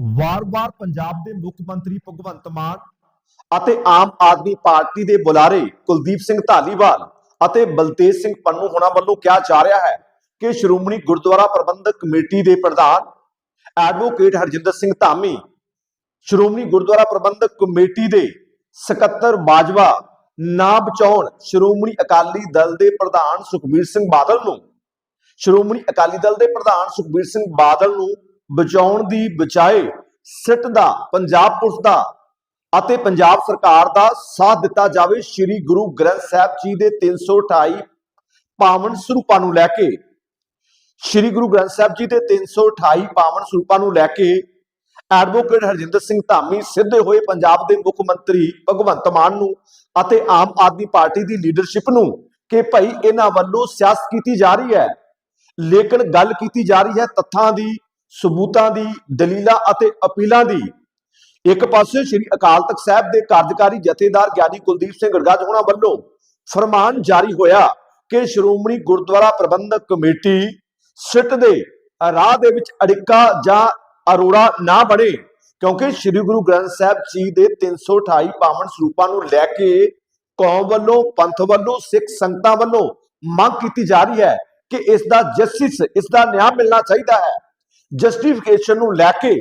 ਵਾਰ-ਵਾਰ ਪੰਜਾਬ ਦੇ ਮੁੱਖ ਮੰਤਰੀ ਭਗਵੰਤ ਮਾਨ ਅਤੇ ਆਮ ਆਦਮੀ ਪਾਰਟੀ ਦੇ ਬੁਲਾਰੇ ਕੁਲਦੀਪ ਸਿੰਘ ਧਾਲੀਵਾਲ ਅਤੇ ਬਲਤੇਜ ਸਿੰਘ ਪੰਨੂ ਹੋਣਾ ਵੱਲੋਂ ਕਿਹਾ ਜਾ ਰਿਹਾ ਹੈ ਕਿ ਸ਼੍ਰੋਮਣੀ ਗੁਰਦੁਆਰਾ ਪ੍ਰਬੰਧਕ ਕਮੇਟੀ ਦੇ ਪ੍ਰਧਾਨ ਐਡਵੋਕੇਟ ਹਰਜਿੰਦਰ ਸਿੰਘ ਧਾਮੀ, ਸ਼੍ਰੋਮਣੀ ਗੁਰਦੁਆਰਾ ਪ੍ਰਬੰਧਕ ਕਮੇਟੀ ਦੇ ਸਕੱਤਰ ਬਾਜਵਾ ਨਾ ਬਚਾਉਣ ਸ਼੍ਰੋਮਣੀ ਅਕਾਲੀ ਦਲ ਦੇ ਪ੍ਰਧਾਨ ਸੁਖਬੀਰ ਸਿੰਘ ਬਾਦਲ ਨੂੰ, ਸ਼੍ਰੋਮਣੀ ਅਕਾਲੀ ਦਲ ਦੇ ਪ੍ਰਧਾਨ ਸੁਖਬੀਰ ਸਿੰਘ ਬਾਦਲ ਨੂੰ ਬਚਾਉਣ ਦੀ ਬਚਾਏ ਸਿੱਟ ਦਾ, ਪੰਜਾਬ ਪੁਲਿਸ ਦਾ ਅਤੇ ਪੰਜਾਬ ਸਰਕਾਰ ਦਾ ਸਾਥ ਦਿੱਤਾ ਜਾਵੇ, ਸ੍ਰੀ ਗੁਰੂ ਗ੍ਰੰਥ ਸਾਹਿਬ ਜੀ ਦੇ 328 ਪਾਵਨ ਸਰੂਪਾਂ ਨੂੰ ਲੈ ਕੇ, ਸ੍ਰੀ ਗੁਰੂ ਗ੍ਰੰਥ ਸਾਹਿਬ ਜੀ ਦੇ 328 ਪਾਵਨ ਸਰੂਪਾਂ ਨੂੰ ਲੈ ਕੇ ਐਡਵੋਕੇਟ ਹਰਜਿੰਦਰ ਸਿੰਘ ਧਾਮੀ, ਸਿੱਧੇ ਹੋਏ ਪੰਜਾਬ ਦੇ ਮੁੱਖ ਮੰਤਰੀ ਭਗਵੰਤ ਮਾਨ ਨੂੰ ਅਤੇ ਆਮ ਆਦਮੀ ਪਾਰਟੀ ਦੀ ਲੀਡਰਸ਼ਿਪ ਨੂੰ ਕਿ ਭਾਈ ਇਹਨਾਂ ਵੱਲੋਂ ਸਿਆਸਤ ਕੀਤੀ ਜਾ ਰਹੀ ਹੈ। ਲੇਕਿਨ ਗੱਲ ਕੀਤੀ ਜਾ ਰਹੀ ਹੈ ਤੱਥਾਂ ਦੀ ਸਬੂਤਾਂ ਦੀ, ਦਲੀਲਾਂ ਅਤੇ ਅਪੀਲਾਂ ਦੀ। ਇੱਕ ਪਾਸੇ ਸ੍ਰੀ ਅਕਾਲ ਤਖਤ ਸਾਹਿਬ ਦੇ ਕਾਰਜਕਾਰੀ ਜਥੇਦਾਰ ਗਿਆਨੀ ਕੁਲਦੀਪ ਸਿੰਘ ਗੜਗੜ ਹੋਣਾ ਵੱਲੋਂ ਫਰਮਾਨ ਜਾਰੀ ਹੋਇਆ ਕਿ ਸ਼੍ਰੋਮਣੀ ਗੁਰਦੁਆਰਾ ਪ੍ਰਬੰਧਕ ਕਮੇਟੀ ਸਿੱਟ ਦੇ, ਰਾਹ ਦੇ ਵਿੱਚ ਅੜਿੱਕਾ ਜਾਂ ਅਰੋੜਾ ਨਾ ਬਣੇ, ਕਿਉਂਕਿ ਸ੍ਰੀ ਗੁਰੂ ਗ੍ਰੰਥ ਸਾਹਿਬ ਜੀ ਦੇ 328 ਪਾਵਨ ਸਰੂਪਾਂ ਨੂੰ ਲੈ ਕੇ ਕੌਮ ਵੱਲੋਂ, ਪੰਥ ਵੱਲੋਂ, ਸਿੱਖ ਸੰਗਤਾਂ ਵੱਲੋਂ ਮੰਗ ਕੀਤੀ ਜਾ ਰਹੀ ਹੈ ਕਿ ਇਸ ਦਾ ਜਸਟਿਸ ਇਸ ਦਾ ਨਿਆਂ ਮਿਲਣਾ ਚਾਹੀਦਾ ਹੈ। ਜਸਟੀਫਿਕੇਸ਼ਨ ਨੂੰ ਲੈ ਕੇ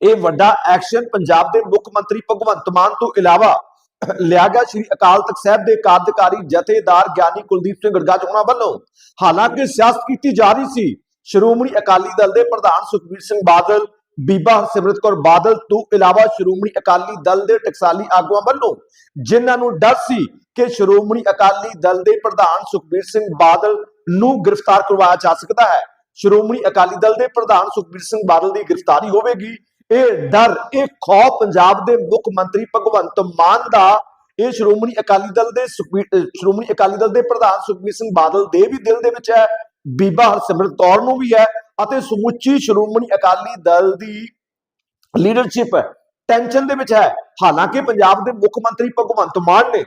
ਇਹ ਵੱਡਾ ਐਕਸ਼ਨ ਪੰਜਾਬ ਦੇ ਮੁੱਖ ਮੰਤਰੀ ਭਗਵੰਤ ਮਾਨ ਤੋਂ ਇਲਾਵਾ ਲਿਆ ਗਿਆ ਸ੍ਰੀ ਅਕਾਲ ਤਖਤ ਸਾਹਿਬ ਦੇ ਕਾਰਜਕਾਰੀ ਜਥੇਦਾਰ ਗਿਆਨੀ ਕੁਲਦੀਪ ਸਿੰਘ ਗੜਗੜ ਹੋਣਾ ਵੱਲੋਂ। ਹਾਲਾਂਕਿ ਸਿਆਸਤ ਕੀਤੀ ਜਾ ਰਹੀ ਸੀ, ਸ਼੍ਰੋਮਣੀ ਅਕਾਲੀ ਦਲ ਦੇ ਪ੍ਰਧਾਨ ਸੁਖਬੀਰ ਸਿੰਘ ਬਾਦਲ, ਬੀਬਾ ਹਰਸਿਮਰਤ ਕੌਰ ਬਾਦਲ ਤੋਂ ਇਲਾਵਾ ਸ਼੍ਰੋਮਣੀ ਅਕਾਲੀ ਦਲ ਦੇ ਟਕਸਾਲੀ ਆਗੂਆਂ ਵੱਲੋਂ, ਜਿਨ੍ਹਾਂ ਨੂੰ ਡਰ ਸੀ ਕਿ ਸ਼੍ਰੋਮਣੀ ਅਕਾਲੀ ਦਲ ਦੇ ਪ੍ਰਧਾਨ ਸੁਖਬੀਰ ਸਿੰਘ ਬਾਦਲ ਨੂੰ ਗ੍ਰਿਫਤਾਰ ਕਰਵਾਇਆ ਜਾ ਸਕਦਾ ਹੈ। ਸ਼੍ਰੋਮਣੀ ਅਕਾਲੀ ਦਲ ਦੇ ਪ੍ਰਧਾਨ ਸੁਖਬੀਰ ਸਿੰਘ ਬਾਦਲ ਦੀ ਗ੍ਰਿਫਤਾਰੀ ਹੋਵੇਗੀ। ਇਹ ਡਰ, ਇਹ ਖੌਫ ਪੰਜਾਬ ਦੇ ਮੁੱਖ ਮੰਤਰੀ ਭਗਵੰਤ ਮਾਨ ਦਾ, ਇਹ ਸ਼੍ਰੋਮਣੀ ਅਕਾਲੀ ਦਲ ਦੇ ਸ਼੍ਰੋਮਣੀ ਅਕਾਲੀ ਦਲ ਦੇ ਪ੍ਰਧਾਨ ਸੁਖਬੀਰ ਸਿੰਘ ਬਾਦਲ ਦੇ ਵੀ ਦਿਲ ਦੇ ਵਿੱਚ ਹੈ, ਬੀਬਾ ਹਰਸਿਮਰਤ ਕੌਰ ਨੂੰ ਵੀ ਹੈ ਅਤੇ ਸਮੁੱਚੀ ਸ਼੍ਰੋਮਣੀ ਅਕਾਲੀ ਦਲ ਦੀ ਲੀਡਰਸ਼ਿਪ ਟੈਨਸ਼ਨ ਦੇ ਵਿੱਚ ਹੈ। ਹਾਲਾਂਕਿ ਪੰਜਾਬ ਦੇ ਮੁੱਖ ਮੰਤਰੀ ਭਗਵੰਤ ਮਾਨ ਨੇ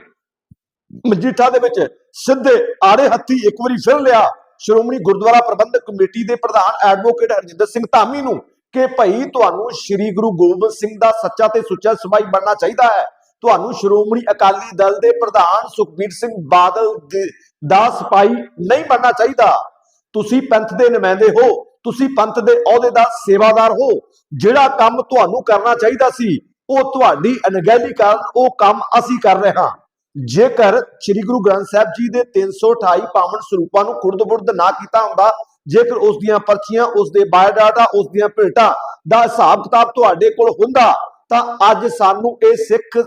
ਮਜੀਠਾ ਦੇ ਵਿੱਚ ਸਿੱਧੇ ਆੜੇ ਹੱਥੀ ਇੱਕ ਵਾਰੀ ਫਿਰ ਲਿਆ। ਸ਼੍ਰੋਮਣੀ ਗੁਰਦੁਆਰਾ ਪ੍ਰਬੰਧਕ ਕਮੇਟੀ ਦੇ ਪ੍ਰਧਾਨ ਐਡਵੋਕੇਟ ਹਰਜਿੰਦਰ ਸਿੰਘ ਧਾਮੀ ਨੂੰ ਕਿ ਭਈ ਤੁਹਾਨੂੰ ਸ੍ਰੀ ਗੁਰੂ ਗੋਬਿੰਦ ਸਿੰਘ ਦਾ ਸੱਚਾ ਤੇ ਸੁੱਚਾ ਸਿਪਾਹੀ ਬਣਨਾ ਚਾਹੀਦਾ ਹੈ। ਤੁਹਾਨੂੰ ਸ਼੍ਰੋਮਣੀ ਅਕਾਲੀ ਦਲ ਦੇ ਪ੍ਰਧਾਨ ਸੁਖਬੀਰ ਸਿੰਘ ਬਾਦਲ ਦੇ- ਦਾ ਸਿਪਾਹੀ ਨਹੀਂ ਬਣਨਾ ਚਾਹੀਦਾ। ਤੁਸੀਂ ਪੰਥ ਦੇ ਨੁਮਾਇੰਦੇ ਹੋ, ਤੁਸੀਂ ਪੰਥ ਦੇ ਅਹੁਦੇ ਦਾ ਸੇਵਾਦਾਰ ਹੋ। ਜਿਹੜਾ ਕੰਮ ਤੁਹਾਨੂੰ ਕਰਨਾ ਚਾਹੀਦਾ ਸੀ, ਉਹ ਤੁਹਾਡੀ ਅਣਗਹਿਲੀ ਕਾਰਨ ਉਹ ਕੰਮ ਅਸੀਂ ਕਰ ਰਹੇ ਹਾਂ। ਜੇਕਰ ਸ੍ਰੀ ਗੁਰੂ ਗ੍ਰੰਥ ਸਾਹਿਬ ਜੀ ਦੇ 328 ਪਾਵਨ ਸਰੂਪਾਂ ਨੂੰ ਖੁਰਦ-ਬੁਰਦ ਨਾ ਕੀਤਾ ਹੁੰਦਾ, ਜੇਕਰ ਉਸ ਦੀਆਂ ਪਰਚੀਆਂ, ਉਸ ਦੇ ਬਾਇਓਡਾਟਾ, ਉਸ ਦੀਆਂ ਭੇਟਾਂ ਦਾ ਹਿਸਾਬ ਕਿਤਾਬ ਤੁਹਾਡੇ ਕੋਲ ਹੁੰਦਾ, ਤਾਂ ਅੱਜ ਸਾਨੂੰ ਇਹ ਸਿੱਖ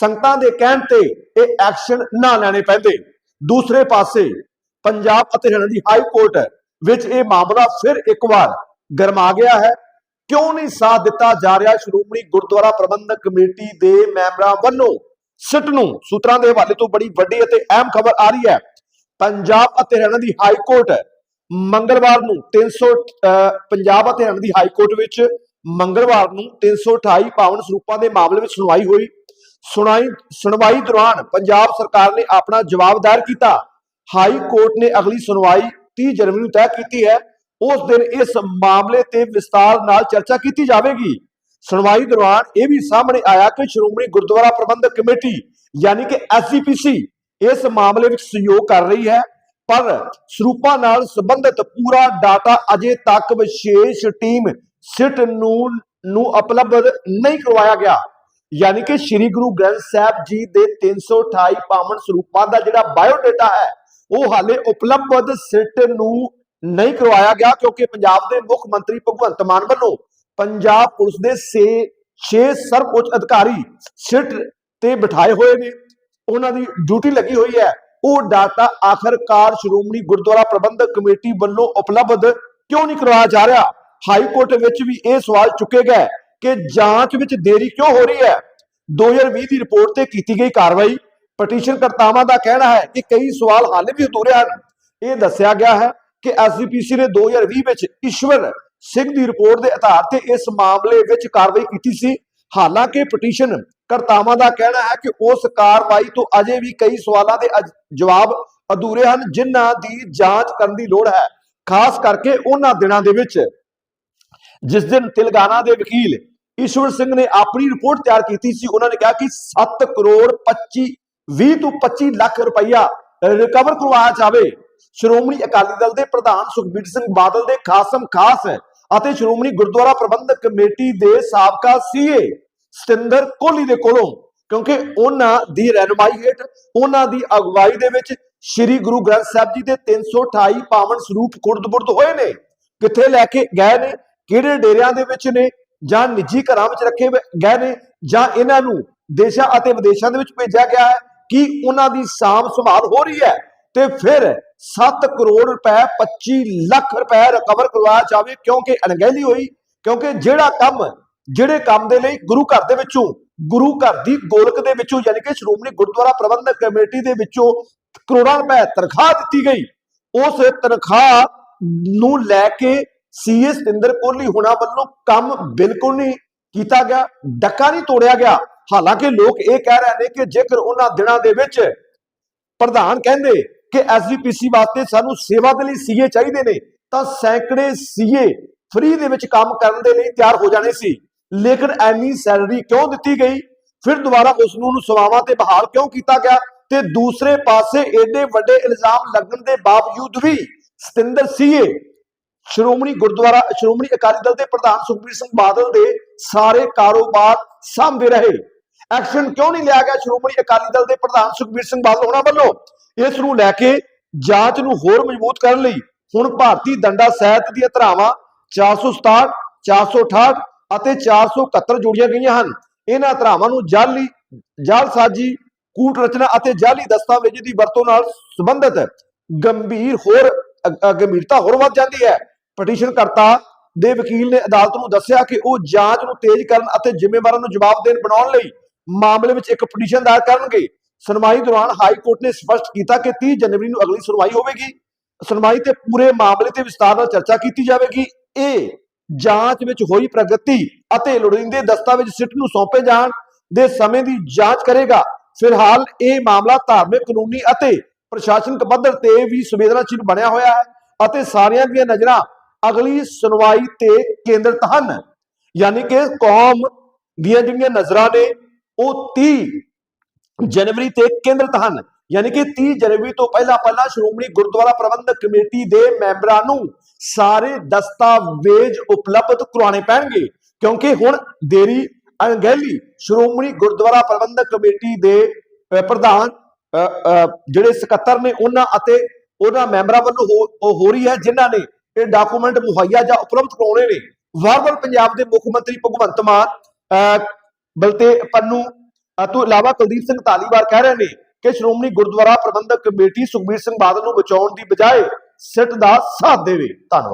ਸੰਗਤਾਂ ਦੇ ਕਹਿਣ ਤੇ ਇਹ ਐਕਸ਼ਨ ਨਾ ਲੈਣੇ ਪੈਂਦੇ। ਦੂਸਰੇ ਪਾਸੇ, ਪੰਜਾਬ ਅਤੇ ਹਰਿਆਣਾ ਦੀ ਹਾਈ ਕੋਰਟ ਵਿੱਚ ਇਹ ਮਾਮਲਾ ਫਿਰ ਇੱਕ ਵਾਰ ਗਰਮਾ ਗਿਆ ਹੈ। ਕਿਉਂ ਨਹੀਂ ਸਾਥ ਦਿੱਤਾ ਜਾ ਰਿਹਾ? ਸ਼੍ਰੋਮਣੀ ਗੁਰਦੁਆਰਾ ਪ੍ਰਬੰਧਕ ਕਮੇਟੀ ਦੇ ਮੈਂਬਰਾਂ ਵੱਲੋਂ ਸਿੱਟ ਨੂੰ ਸੂਤਰਾਂ ਦੇ ਹਵਾਲੇ ਤੋਂ ਬੜੀ ਵੱਡੀ ਅਤੇ ਅਹਿਮ ਖਬਰ ਆ ਰਹੀ ਹੈ। ਪੰਜਾਬ ਅਤੇ ਹਰਿਆਣਾ ਦੀ ਹਾਈ ਕੋਰਟ ਮੰਗਲਵਾਰ ਨੂੰ 300 ਅਹ, ਪੰਜਾਬ ਅਤੇ ਹਰਿਆਣਾ ਦੀ ਹਾਈ ਕੋਰਟ ਵਿੱਚ ਮੰਗਲਵਾਰ ਨੂੰ 328 ਪਾਵਨ ਸਰੂਪਾਂ ਦੇ ਮਾਮਲੇ ਵਿੱਚ ਸੁਣਵਾਈ ਹੋਈ। ਸੁਣਾਈ ਸੁਣਵਾਈ ਦੌਰਾਨ ਪੰਜਾਬ ਸਰਕਾਰ ਨੇ ਆਪਣਾ ਜਵਾਬ ਦਾਇਰ ਕੀਤਾ। ਹਾਈ ਕੋਰਟ ਨੇ ਅਗਲੀ ਸੁਣਵਾਈ 30 ਜਨਵਰੀ ਨੂੰ ਤੈਅ ਕੀਤੀ ਹੈ। ਉਸ ਦਿਨ ਇਸ ਮਾਮਲੇ ਤੇ ਵਿਸਤਾਰ ਨਾਲ ਚਰਚਾ ਕੀਤੀ ਜਾਵੇਗੀ। ਸੁਣਵਾਈ ਦੌਰਾਨ ਇਹ ਵੀ ਸਾਹਮਣੇ ਆਇਆ ਕਿ ਸ਼੍ਰੋਮਣੀ ਗੁਰਦੁਆਰਾ ਪ੍ਰਬੰਧਕ ਕਮੇਟੀ, ਯਾਨੀ ਕਿ ਐਸਜੀਪੀਸੀ ਇਸ ਮਾਮਲੇ ਵਿੱਚ ਸਹਿਯੋਗ ਕਰ ਰਹੀ ਹੈ। ਪਰ ਸਰੂਪਾਂ ਨਾਲ ਸੰਬੰਧਿਤ ਪੂਰਾ ਡਾਟਾ ਅਜੇ ਤੱਕ ਵਿਸ਼ੇਸ਼ ਟੀਮ ਸਿਟ ਨੂੰ ਨੂੰ ਉਪਲਬਧ ਨਹੀਂ ਕਰਵਾਇਆ ਗਿਆ। ਯਾਨੀ ਕਿ ਸ੍ਰੀ ਗੁਰੂ ਗ੍ਰੰਥ ਸਾਹਿਬ ਜੀ ਦੇ 328 ਪਾਵਨ ਸਰੂਪਾਂ ਦਾ ਜਿਹੜਾ ਬਾਇਓ ਬਾਇਓਡਾਟਾ ਹੈ, ਉਹ ਹਾਲੇ ਉਪਲਬਧ ਸਿਟ ਨੂੰ ਨਹੀਂ ਕਰਵਾਇਆ ਗਿਆ, ਕਿਉਂਕਿ ਪੰਜਾਬ ਦੇ ਮੁੱਖ ਮੰਤਰੀ ਭਗਵੰਤ ਮਾਨ ਵੱਲੋਂ ਪੰਜਾਬ ਪੁਲਿਸ ਦੇ 6 6 ਸਰਵਉੱਚ ਅਧਿਕਾਰੀ ਸਿਟ ਤੇ ਬਿਠਾਏ ਹੋਏ ਨੇ। ਉਹਨਾਂ ਦੀ ਡਿਊਟੀ ਲੱਗੀ ਹੋਈ ਹੈ। ਉਹ ਡਾਟਾ ਆਖਰਕਾਰ ਸ਼੍ਰੋਮਣੀ ਗੁਰਦੁਆਰਾ ਪ੍ਰਬੰਧਕ ਕਮੇਟੀ ਵੱਲੋਂ ਉਪਲਬਧ ਕਿਉਂ ਨਹੀਂ ਕਰਵਾਇਆ ਜਾ ਰਿਹਾ? ਹਾਈ ਕੋਰਟ ਵਿੱਚ ਵੀ ਇਹ ਸਵਾਲ ਚੁੱਕੇ ਗਏ ਕਿ ਜਾਂਚ ਵਿੱਚ ਦੇਰੀ ਕਿਉਂ ਹੋ ਰਹੀ ਹੈ? 2020 ਦੀ ਰਿਪੋਰਟ ਤੇ ਕੀਤੀ ਗਈ ਕਾਰਵਾਈ। ਪਟੀਸ਼ਨ ਕਰਤਾਵਾਂ ਦਾ ਕਹਿਣਾ ਹੈ ਕਿ ਕਈ ਸਵਾਲ ਹਾਲੇ ਵੀ ਅਧੂਰੇ ਹਨ। ਇਹ ਦੱਸਿਆ ਗਿਆ ਹੈ ਕਿ ਐਸਜੀਪੀਸੀ ਨੇ 2020 ਵਿੱਚ ਈਸ਼ਵਰ ਸਿੰਘ ਦੀ ਰਿਪੋਰਟ ਦੇ ਆਧਾਰ ਤੇ ਇਸ ਮਾਮਲੇ ਵਿੱਚ ਕਾਰਵਾਈ ਕੀਤੀ ਸੀ। ਹਾਲਾਂਕਿ ਪਟੀਸ਼ਨ ਕਰਤਾਵਾਂ ਦਾ ਕਹਿਣਾ ਹੈ ਕਿ ਉਸ ਕਾਰਵਾਈ ਤੋਂ ਅਜੇ ਵੀ ਕਈ ਸਵਾਲਾਂ ਦੇ ਜਵਾਬ ਅਧੂਰੇ ਹਨ, ਜਿਨ੍ਹਾਂ ਦੀ ਜਾਂਚ ਕਰਨ ਦੀ ਲੋੜ ਹੈ। ਖਾਸ ਕਰਕੇ ਉਹਨਾਂ ਦਿਨਾਂ ਦੇ ਵਿੱਚ ਜਿਸ ਦਿਨ ਤੇਲੰਗਾਨਾ ਦੇ ਵਕੀਲ ਈਸ਼ਵਰ ਸਿੰਘ ਨੇ ਆਪਣੀ ਰਿਪੋਰਟ ਤਿਆਰ ਕੀਤੀ ਸੀ, ਉਹਨਾਂ ਨੇ ਕਿਹਾ ਕਿ 7 ਕਰੋੜ 25 20 ਤੋਂ 25 ਲੱਖ ਰੁਪਈਆ ਰਿਕਵਰ ਕਰਵਾਇਆ ਜਾਵੇ। ਸ਼੍ਰੋਮਣੀ ਅਕਾਲੀ ਦਲ ਦੇ ਪ੍ਰਧਾਨ ਸੁਖਬੀਰ ਸਿੰਘ ਬਾਦਲ ਦੇ ਖਾਸਮ ਖਾਸ ਅਤੇ ਸ਼੍ਰੋਮਣੀ ਗੁਰਦੁਆਰਾ ਪ੍ਰਬੰਧਕ ਕਮੇਟੀ ਦੇ ਸਾਬਕਾ ਸੀਏ ਸਤਿੰਦਰ ਕੋਹਲੀ ਦੇ ਕੋਲੋਂ, ਕਿਉਂਕਿ ਉਹਨਾਂ ਦੀ ਰਹਿਨੁਮਾਈ ਹੇਠ, ਉਹਨਾਂ ਦੀ ਅਗਵਾਈ ਦੇ ਵਿੱਚ ਸ੍ਰੀ ਗੁਰੂ ਗ੍ਰੰਥ ਸਾਹਿਬ ਜੀ ਦੇ 328 ਪਾਵਨ ਸਰੂਪ ਖੁਰਦ-ਬੁਰਦ ਹੋਏ ਨੇ। ਕਿੱਥੇ ਲੈ ਕੇ ਗਏ ਨੇ? ਕਿਹੜੇ ਡੇਰਿਆਂ ਦੇ ਵਿੱਚ ਨੇ? ਜਾਂ ਨਿੱਜੀ ਘਰਾਂ ਵਿੱਚ ਰੱਖੇ ਗਏ ਨੇ? ਜਾਂ ਇਹਨਾਂ ਨੂੰ ਦੇਸ਼ਾਂ ਅਤੇ ਵਿਦੇਸ਼ਾਂ ਦੇ ਵਿੱਚ ਭੇਜਿਆ ਗਿਆ ਹੈ ਕਿ ਉਹਨਾਂ ਦੀ ਸਾਂਭ ਸੰਭਾਲ ਹੋ ਰਹੀ ਹੈ? ਤੇ ਫਿਰ 7 ਕਰੋੜ ਰੁਪਏ 25 ਲੱਖ ਰੁਪਏ ਰਿਕਵਰ ਕਰਵਾਇਆ ਜਾਵੇ, ਕਿਉਂਕਿ ਅਣਗਹਿਲੀ ਹੋਈ, ਕਿਉਂਕਿ ਜਿਹੜਾ ਕੰਮ, ਜਿਹੜੇ ਕੰਮ ਦੇ ਲਈ ਗੁਰੂ ਘਰ ਦੇ ਵਿੱਚੋਂ, ਗੁਰੂ ਘਰ ਦੀ ਗੋਲਕ ਦੇ ਵਿੱਚੋਂ ਯਾਨੀ ਕਿ ਸ਼੍ਰੋਮਣੀ ਗੁਰਦੁਆਰਾ ਪ੍ਰਬੰਧਕ ਕਮੇਟੀ ਦੇ ਵਿੱਚੋਂ ਕਰੋੜਾਂ ਰੁਪਏ ਤਨਖਾਹ ਦਿੱਤੀ ਗਈ, ਉਸ ਤਨਖਾਹ ਨੂੰ ਲੈ ਕੇ ਸੀਐਸ ਸਤਿੰਦਰ ਕੋਹਲੀ ਹੁਣਾਂ ਵੱਲੋਂ ਕੰਮ ਬਿਲਕੁਲ ਨਹੀਂ ਕੀਤਾ ਗਿਆ, ਡੱਕਾ ਨਹੀਂ ਤੋੜਿਆ ਗਿਆ। ਹਾਲਾਂਕਿ ਲੋਕ ਇਹ ਕਹਿ ਰਹੇ ਨੇ ਕਿ ਜੇਕਰ ਉਹਨਾਂ ਦਿਨਾਂ ਦੇ ਵਿੱਚ ਪ੍ਰਧਾਨ ਕਹਿੰਦੇ ਕਿ ਐਸਜੀਪੀਸੀ ਵਾਸਤੇ ਸਾਨੂੰ ਸੇਵਾ ਦੇ ਲਈ ਸੀਏ ਚਾਹੀਦੇ ਨੇ, ਤਾਂ ਸੈਂਕੜੇ ਸੀਏ ਫ੍ਰੀ ਦੇ ਵਿੱਚ ਕੰਮ ਕਰਨ ਦੇ ਲਈ ਤਿਆਰ ਹੋ ਜਾਣੇ ਸੀ। ਲੇਕਿਨ ਐਨੀ ਸੈਲਰੀ ਕਿਉਂ ਦਿੱਤੀ ਗਈ? ਫਿਰ ਦੁਬਾਰਾ ਉਸ ਨੂੰ ਨੂੰ ਸੇਵਾਵਾਂ ਤੇ ਬਹਾਲ ਕਿਉਂ ਕੀਤਾ ਗਿਆ? ਤੇ ਦੂਸਰੇ ਪਾਸੇ ਏਡੇ ਵੱਡੇ ਇਲਜ਼ਾਮ ਲੱਗਣ ਦੇ ਬਾਵਜੂਦ ਵੀ ਸਤਿੰਦਰ ਸੀਏ ਸ਼੍ਰੋਮਣੀ ਗੁਰਦੁਆਰਾ, ਸ਼੍ਰੋਮਣੀ ਅਕਾਲੀ ਦਲ ਦੇ ਪ੍ਰਧਾਨ ਸੁਖਬੀਰ ਸਿੰਘ ਬਾਦਲ ਦੇ ਸਾਰੇ ਕਾਰੋਬਾਰ ਸਾਂਭੇ ਰਹੇ। ਐਕਸ਼ਨ ਕਿਉਂ ਨਹੀਂ ਲਿਆ ਗਿਆ? ਸ਼੍ਰੋਮਣੀ ਅਕਾਲੀ ਦਲ ਦੇ ਪ੍ਰਧਾਨ ਸੁਖਬੀਰ ਸਿੰਘ ਬਾਦਲ ਉਹਨਾਂ ਵੱਲੋਂ ਇਸ ਨੂੰ ਲੈ ਕੇ ਜਾਂਚ ਨੂੰ ਹੋਰ ਮਜ਼ਬੂਤ ਕਰਨ ਲਈ ਹੁਣ ਭਾਰਤੀ ਦੰਡਾ ਸਹਿਤ ਦੀਆਂ ਧਾਰਾਵਾਂ 467 468 ਅਤੇ 471 ਜੋੜੀਆਂ ਗਈਆਂ ਹਨ। ਇਹਨਾਂ ਧਾਰਾਵਾਂ ਨੂੰ ਜਾਲੀ, ਜਾਲਸਾਜੀ ਕੂਟ ਰਚਨਾ ਅਤੇ ਜਾਲੀ ਦਸਤਾਵੇਜ਼ ਦੀ ਵਰਤੋਂ ਨਾਲ ਸੰਬੰਧਿਤ ਗੰਭੀਰ ਹੋਰ ਗੰਭੀਰਤਾ ਹੋਰ ਵੱਧ ਜਾਂਦੀ ਹੈ। ਪਟੀਸ਼ਨ ਕਰਤਾ ਦੇ ਵਕੀਲ ਨੇ ਅਦਾਲਤ ਨੂੰ ਦੱਸਿਆ ਕਿ ਉਹ ਜਾਂਚ ਨੂੰ ਤੇਜ਼ ਕਰਨ ਅਤੇ ਜ਼ਿੰਮੇਵਾਰਾਂ ਨੂੰ ਜਵਾਬਦੇਹ ਬਣਾਉਣ ਲਈ ਮਾਮਲੇ ਵਿੱਚ ਇੱਕ ਪਟੀਸ਼ਨ ਦਾਇਰ ਕਰਨਗੇ। ਸੁਣਵਾਈ ਦੌਰਾਨ ਹਾਈ ਕੋਰਟ ਨੇ ਸਪਸ਼ਟ ਕੀਤਾ ਕਿ 30 ਜਨਵਰੀ ਨੂੰ ਅਗਲੀ ਸੁਣਵਾਈ ਹੋਵੇਗੀ। ਸੁਣਵਾਈ ਤੇ ਪੂਰੇ ਮਾਮਲੇ ਤੇ ਵਿਸਤਾਰ ਨਾਲ ਚਰਚਾ ਕੀਤੀ ਜਾਵੇਗੀ। ਇਹ ਜਾਂਚ ਵਿੱਚ ਹੋਈ ਪ੍ਰਗਤੀ ਅਤੇ ਲੋੜੀਂਦੇ ਦਸਤਾਵੇਜ਼ ਸਿੱਟ ਨੂੰ ਸੌਂਪੇ ਜਾਣ ਦੇ ਸਮੇਂ ਦੀ ਜਾਂਚ ਕਰੇਗਾ। ਫਿਲਹਾਲ ਇਹ ਮਾਮਲਾ ਧਾਰਮਿਕ, ਕਾਨੂੰਨੀ ਅਤੇ ਪ੍ਰਸ਼ਾਸਨਿਕ ਪੱਧਰ ਤੇ ਵੀ ਸੰਵੇਦਨਸ਼ੀਲ ਬਣਿਆ ਹੋਇਆ ਹੈ ਅਤੇ ਸਾਰਿਆਂ ਦੀਆਂ ਨਜ਼ਰਾਂ ਅਗਲੀ ਸੁਣਵਾਈ ਤੇ ਕੇਂਦਰਿਤ ਹਨ। ਯਾਨੀ ਕਿ ਕੌਮ ਦੀਆਂ ਜਿਹੜੀਆਂ ਨਜ਼ਰਾਂ ਨੇ ਉਹ 30 ਜਨਵਰੀ ਤੇ ਕੇਂਦਰਿਤ ਹਨ। ਯਾਨੀ ਕਿ 30 ਜਨਵਰੀ ਤੋਂ ਪਹਿਲਾਂ ਪਹਿਲਾਂ ਸ਼੍ਰੋਮਣੀ ਗੁਰਦੁਆਰਾ ਪ੍ਰਬੰਧਕ ਕਮੇਟੀ ਦੇ ਮੈਂਬਰਾਂ ਨੂੰ ਸਾਰੇ ਦਸਤਾਵੇਜ਼ ਉਪਲਬਧ ਕਰਵਾਉਣੇ ਪੈਣਗੇ। ਕਿਉਂਕਿ ਹੁਣ ਦੇਰੀ ਅਣਗਹਿਲੀ ਸ਼੍ਰੋਮਣੀ ਗੁਰਦੁਆਰਾ ਪ੍ਰਬੰਧਕ ਕਮੇਟੀ ਦੇ ਪ੍ਰਧਾਨ ਜਿਹੜੇ ਸਕੱਤਰ ਨੇ ਉਹਨਾਂ ਅਤੇ ਉਹਨਾਂ ਮੈਂਬਰਾਂ ਵੱਲੋਂ ਹੋ ਉਹ ਹੋ ਰਹੀ ਹੈ ਜਿਨ੍ਹਾਂ ਨੇ ਇਹ ਡਾਕੂਮੈਂਟ ਮੁਹੱਈਆ ਜਾਂ ਉਪਲਬਧ ਕਰਾਉਣੇ ਨੇ। ਵਾਰ-ਵਾਰ ਪੰਜਾਬ ਦੇ ਮੁੱਖ ਮੰਤਰੀ ਭਗਵੰਤ ਮਾਨ ਅਹ, ਬਲਤੇ ਪੰਨੂ ਤੋਂ ਇਲਾਵਾ ਕੁਲਦੀਪ ਸਿੰਘ ਧਾਲੀਵਾਲ ਕਹਿ ਰਹੇ ਨੇ ਕਿ ਸ਼੍ਰੋਮਣੀ ਗੁਰਦੁਆਰਾ ਪ੍ਰਬੰਧਕ ਕਮੇਟੀ ਸੁਖਬੀਰ ਸਿੰਘ ਬਾਦਲ ਨੂੰ ਬਚਾਉਣ ਦੀ ਬਜਾਏ ਸਿੱਟ ਦਾ ਸਾਥ ਦੇਵੇ। ਧੰਨਵਾਦ।